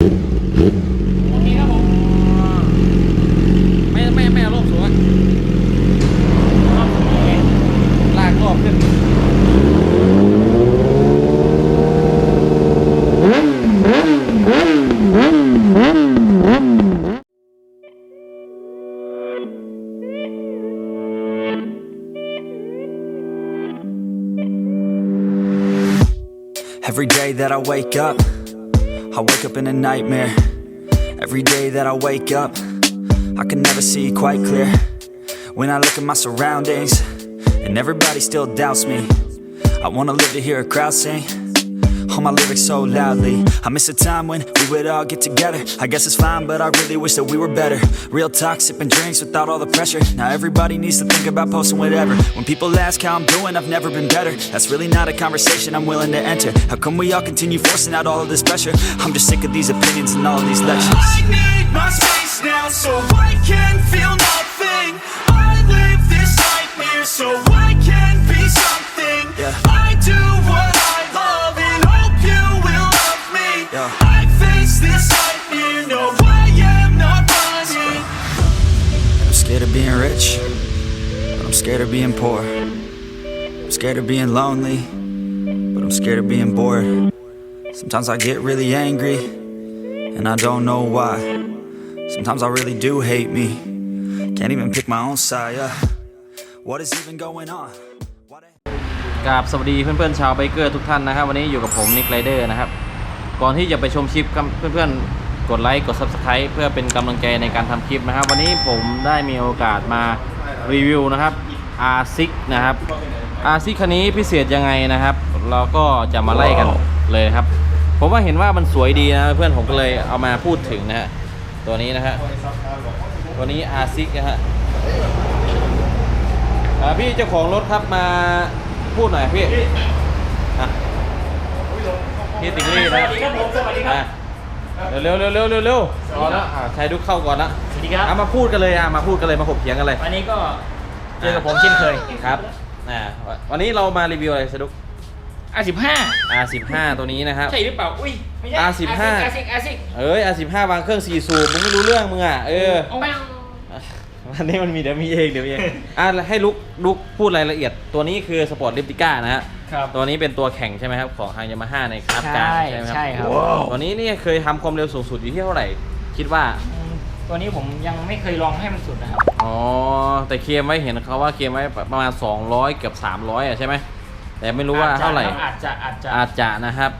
โอเคครับผมไม่ไม่ไม่เอารอบสูงอะรอบโอเคลากรอบขึ้น Every day that I wake up, in a nightmare. Every day that I wake up, I can never see quite clear. When I look at my surroundings, and everybody still doubts me. I wanna live to hear a crowd sing. All my lyrics so loudly. I miss a time when we would all get together. I guess it's fine, but I really wish that we were better. Real talk, sipping drinks without all the pressure. Now everybody needs to think about posting whatever. When people ask how I'm doing, I've never been better. That's really not a conversation I'm willing to enter. How come we all continue forcing out all of this pressure? I'm just sick of these opinions and all of these lectures. I need my space now so scared of being rich, but I'm scared of being poor. I'm scared of being lonely, but I'm scared of being bored. Sometimes I get really angry, and I don't know why. Sometimes I really do hate me. Can't even pick my own side. Yeah. What is even going on? กราบสวัสดีเพื่อนๆชาวไบเกอร์ทุกท่านนะครับ วันนี้อยู่กับผมนิกไรเดอร์นะครับ ก่อนที่จะไปชมคลิปเพื่อนๆ กดไลค์กด Subscribe เพื่อเป็นกำลังใจในการทำคลิปนะครับ วันนี้ผมได้มีโอกาสมารีวิวนะครับ R6 นะครับ R6 คันนี้พิเศษยังไงนะครับ เราก็จะมาไล่กันเลยครับ ผมว่าเห็นว่ามันสวยดีนะเพื่อนผมก็เลยเอามาพูดถึงนะฮะตัวนี้นะฮะตัวนี้ R6 นะฮะอ่าพี่เจ้าของรถครับมาพูดหน่อยพี่อะพี่ติงลี่สนะวัสดีครับผมสวัสดีครัอะบ เร็วเร็วเร็วเร็วเร็วเร็วรอแล้วอะชายดุกเข้าก่อนละสวัสดีครับอะมาพูดกันเลยอะมาพูดกันเลยมาขบเถียงกันเลย วันนี้ก็เจอกับผมเช่นเคยครับอ่าวันนี้เรามารีวิวอะไรชายดุกอาสิบห้า R15 ตัวนี้นะครับ ใช่หรือเปล่า อุ้ยไม่ใช่ R15 อาซิกอาซิกเอ้ย R15 วางเครื่อง4สูบมึงไม่รู้เรื่องมึงอะเออเอาแม่งวันนี้มันมีเดี๋ยวมีเองเดี๋ยวมีเองอะให้ลุกลุกพูดรายละเอียดตัวนี้คือสปอร์ตลิปติก้านะฮะ ครับ ตัวนี้เป็นตัวแข่งใช่ไหมครับของทางยามาฮ่าในคราฟการใช่ใช่ไหมครับใช่ครับว้าวตัวนี้นี่เคยทำความเร็วสูงสุดอยู่ที่เท่าไหร่ คิดว่า อืมตัวนี้ผมยังไม่เคยลองให้มันสุดนะครับ อ๋อ แต่เคลมไว้เห็นเขาว่าเคลมไว้ประมาณ 200 เกือบ 300อะใช่ไหม แต่ไม่รู้ว่าเท่าไหร่ อาจจะอาจจะอาจจะนะครับ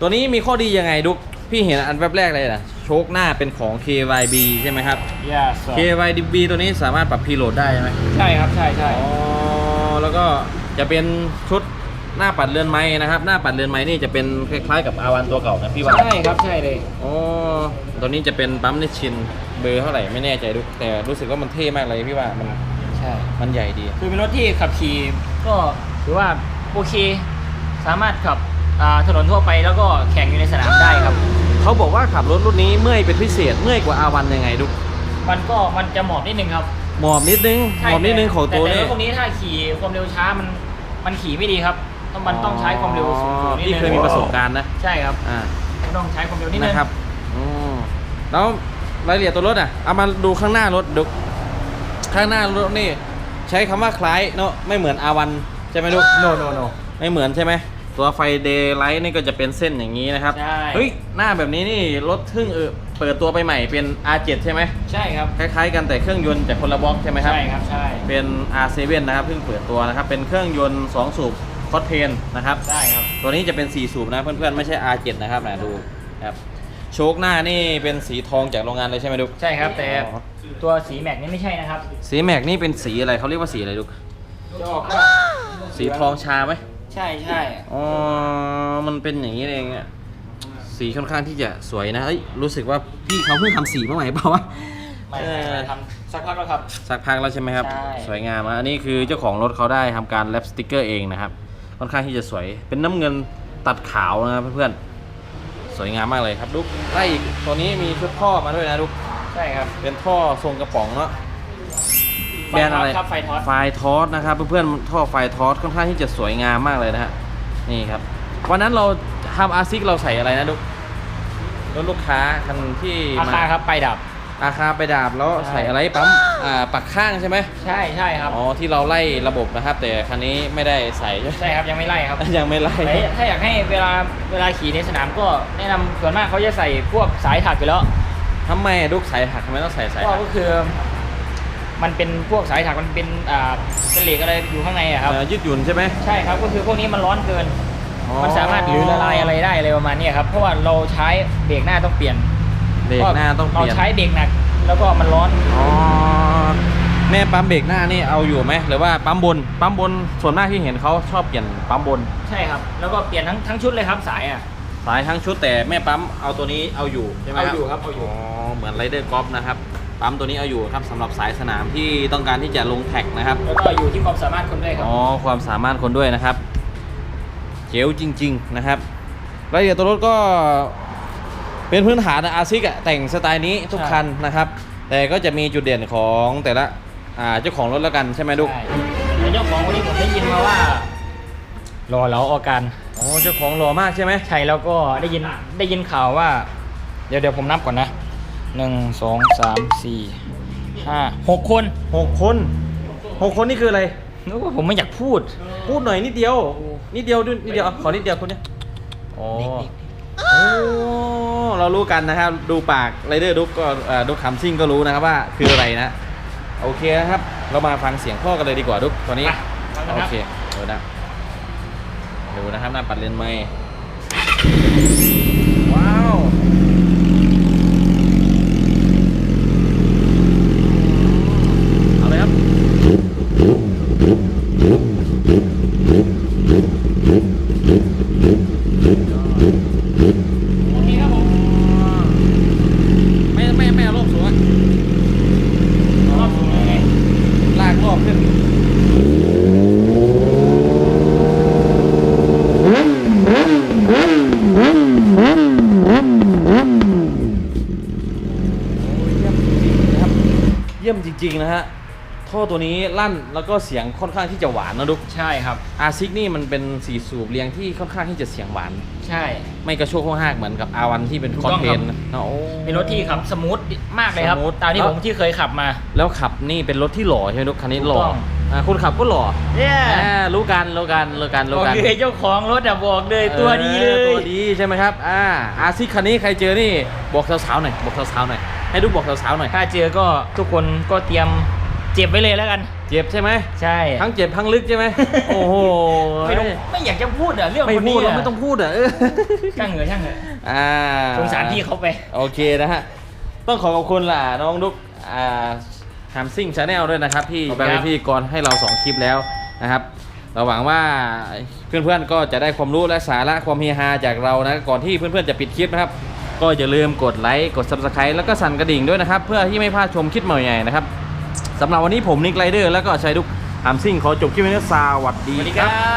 ตัวนี้มีข้อดียังไงดุกพี่เห็นอันแรบแรกเลยนะโชคหน้าเป็นของ KYB ใช่ไหมครับอย่าส KYB ตัวนี้สามารถปรับพีโหลดได้ใช่ไหมใช่ครับใช่ใช่อ๋อ แล้วก็จะเป็นชุด หน้าปัดเรือนไม้นะครับ หน้าปัดเรือนไม้นี่จะเป็นคล้ายๆกับอาวันตัวเก่านะพี่ว่าใช่ครับใช่เลยอ๋อตัวนี้จะเป็นปั๊มนิชชินเบอร์เท่าไหร่ไม่แน่ใจดูแต่รู้สึกว่ามันเท่มากเลยพี่ว่ามันใช่มันใหญ่ดี คือเป็นรถที่ขับขี่ก็ถือว่าโอเค สามารถขับอ่าถนนทั่วไปแล้วก็แข่งอยู่ในสนามได้ครับเขาบอกว่าขับรถรุ่นนี้เมื่อยเป็นพิเศษเมื่อยกว่าอาวันยังไงดูมันก็มันจะหมอบนิดนึงครับหมอบนิดนึงหใช่มอบนิดนึงของตัวแต่นี้แต่รถพวกนี้ถ้าขี่ความเร็วช้ามันมันขี่ไม่ดีครับ ต้องมันต้องใช้ความเร็วสูงๆนิดพี่นึงเคยมีประสบการณ์นะใช่ครับอ่าต้องใช้ความเร็วนิดนึงนะครับอืมแล้วรายละเอียดตัวรถอะเอามาดูข้างหน้ารถดูข้างหน้ารถนี่ ใช้คำว่าคล้ายเนาะไม่เหมือนอาวันใช่ไหมลูกโนโนโน ไม่เหมือนใช่ไหมตัวไฟเดย์ไลท์นี่ก็จะเป็นเส้นอย่างนี้นะครับใช่ เฮ้ยหน้าแบบนี้นี่รถทึ่งเออเปิดตัวไปใหม่เป็น R7 ใช่ไหมใช่ครับคล้ายๆกันแต่เครื่องยนต์จากคนละบล็อกใช่ไหมครับ ใช่ครับใช่เป็น R7 นะครับเพิ่งเปิดตัวนะครับ เป็นเครื่องยนต์ 2 สูบค อสเพนนะครับได้ครับ ตัวนี้จะเป็น4สูบนะเพื่อนๆไม่ใช่ R7 นะครับนะดูครับโชคหน้านี่เป็นสีทองจากโรงงานเลยใช่ไหมดุกใช่ครับแต่อ๋อ ตัวสีแม็กนี่ไม่ใช่นะครับสีแม็กนี่เป็นสีอะไรเขาเรียกว่าสีอะไรดุกจะออกว่าสีทองชาไหมใช่ใช่อ๋อมันเป็นอย่างนี้เองอะสีค่อนข้างที่จะสวยนะเอ้ยรู้สึกว่าพี่เขาเพิ่งทำสีมาใหม่เปล่าวะ ไม่เอไม่อไม่ทำสักพักแล้วครับ สักพักแล้วใช่ไหมครับ ใช่ สวยงามอะอันนี้คือเจ้าของรถเขาได้ทำการแรปสติกเกอร์เองนะครับ ค่อนข้างที่จะสวย เป็นน้ำเงินตัดขาวนะครับเพื่อนๆ สวยงามมากเลยครับดุกไล่อีกตัวนี้มีชุดท่อมาด้วยนะดุกใช่ครับ เป็นท่อทรงกระป๋องเนาะแบรนด์อะไรครับไฟทอสไฟทอสนะครับเพื่อนๆท่อไฟทอสค่อนข้างที่จะสวยงามมากเลยนะฮะนี่ครับวันนั้นเราทำอาซิกเราใส่อะไรนะดุกรถลูกค้าคันที่อาคาครับไปดับ อาคาไปดาบแล้วใช่ใส่อะไรปั๊มอ่าปักข้างใช่ไหมใช่ใช่ครับอ๋อที่เราไล่ระบบนะครับ แต่คันนี้ไม่ได้ใส่ใช่ครับยังไม่ไล่ครับ ยังไม่ไล่แต่ถ้าอยากให้เวลาเวลาขี่ในสนามก็แนะนำส่วนมากเขาจะใส่พวกสายถักอยู่แล้วทำไมอะลูกสายหักทำไมต้องใส่สายก็หักก็คือ มันเป็นพวกสายถักมันเป็นอ่าเป็นเหล็กอะไรอยู่ข้างในอะครับเอ่อยืดหยุ่นใช่ไหมใช่ครับก็คือพวกนี้มันร้อนเกินอ๋อมันสามารถหรือละลายอะไรได้อะไรประมาณเนี้ยครับเพราะว่าเราใช้เบรกหน้าต้องเปลี่ยน เบรกหน้าต้องเปลี่ยน เราใช้เบรกหนัก แล้วก็มันร้อนอ๋อแม่ปั๊มเบรกหน้านี่เอาอยู่ไหมหรือว่าปั๊มบนปั๊มบนส่วนมากที่เห็นเขาชอบเปลี่ยนปั๊มบน ใช่ครับ แล้วก็เปลี่ยนทั้งทั้งชุดเลยครับสายอะสายทั้งชุดแต่แม่ปั๊มเอาตัวนี้เอาอยู่ใช่ไหมเอาอยู่ครับเอาอยู่เหมือนไรเดอร์กอล์ฟนะครับปั๊มตัวนี้เอาอยู่ครับสำหรับสายสนามที่ต้องการที่จะลงแท็กนะครับแล้วก็อยู่ที่ความสามารถคนด้วยครับอ๋อความสามารถคนด้วยนะครับเจ๋วจริง ๆ นะครับรายละเอียดตัวรถก็ เป็นพื้นฐานอาซิกอะแต่งสไตล์นี้ทุกคันนะครับ แต่ก็จะมีจุดเด่นของแต่ละอ่าเจ้าของรถแล้วกันใช่ไหมลูก ใช่แล้วเจ้าของวันนี้ผมได้ยินมาว่า รอเราออกกันอ๋อ เจ้าของหล่อมากใช่ไหม ใช่แล้วก็ได้ยินได้ยินข่าวว่า เดี๋ยวเดี๋ยวผมนับก่อนนะหนึ่งสองสามสี่ห้าหกคนหกคนหกคนนี่คืออะไร นึกว่าผมไม่อยากพูด พูดหน่อยนิดเดียว นิดเดียวด้วยนิดเดียวอะขอนิดเดียวคนเนี้ยอ๋อเด็กโอ้ เรารู้กันนะครับ ดูปากไรเดอร์ดุกก็เอ่อดุกคำซิ่งก็รู้นะครับว่าคืออะไรนะ โอเคนะครับ เรามาฟังเสียงพ่อกันเลยดีกว่าดุกตอนนี้ฟังกันโอครับเค ดูนะ ดูนะครับหน้าปัดเลนไม่ว้าวเอาเลยครับ โอเคครับผม ไม่ไม่ไม่เอารอบสูงอะ รอบสูงยังไง ลาก รอบขึ้นเยี่ยมจริงๆนะฮะ ท่อตัวนี้ลั่นแล้วก็เสียงค่อนข้างที่จะหวานนะดุกใช่ครับ อาซิกนี่มันเป็นสีสูบเรียงที่ค่อนข้างที่จะเสียงหวาน ใช่ ไม่กระโชกห้างเหมือนกับอาวันที่เป็นถูกคอนต้องเทครับนต์นะโอ้ เป็นรถที่ขับสมูทมากเลยครับ สมูท ตามที่แล้วผมที่เคยขับมา แล้วขับนี่เป็นรถที่หล่อใช่ไหมดุกคันนี้ถูกหล่อต้อง อ่าคนขับก็หล่อเย้อ่ารู้กันรู้กันรู้กันบรู้อกกันเลยเจ้าของรถอะบอกเลยตัวดีเลออย ตัวดีใช่ไหมครับอ่าอาซิคันนี้ใครเจอนี่บอกสาวๆหน่อยบอกสาวๆหน่อยให้ดูบอกสาวๆหน่อย ถ้าเจอก็ทุกคนก็เตรียม เจ็บไว้เลยแล้วกัน เจ็บใช่ไหมใช่ ทั้งเจ็บทั้งลึกใช่ไหมโอ้โหไม่ต้องไม่อยากจะพูดอะเรื่องไม่คนพูนี้ดเราอะไม่ต้องพูดอะเออช่างเหอะช่างเหอะอ่าสงสารพี่เขาไป โอเคนะฮะ ต้องขอขอบคุณล่ะน้องดุกอ่าฮัมซิงชาแนลด้วยนะครับที่ขอบไปคุณครัเป็นบพิธีกรให้เราสองคลิปแล้วนะครับ เราหวังว่าเพื่อนๆก็จะได้ความรู้และสาระความเฮฮาจากเรานะก่อนที่เพื่อนๆจะปิดคลิปนะครับ ก็อย่าลืมกดไลค์กด subscribe แล้วก็สั่นกระดิ่งด้วยนะครับ เพื่อที่ไม่พลาดชมคลิปใหม่ๆนะครับ สำหรับวันนี้ผมนิกไรเดอร์แล้วก็ชัยดุกฮัมซิงขอจบคลิปนี้สวัสดีสวัสดีครับ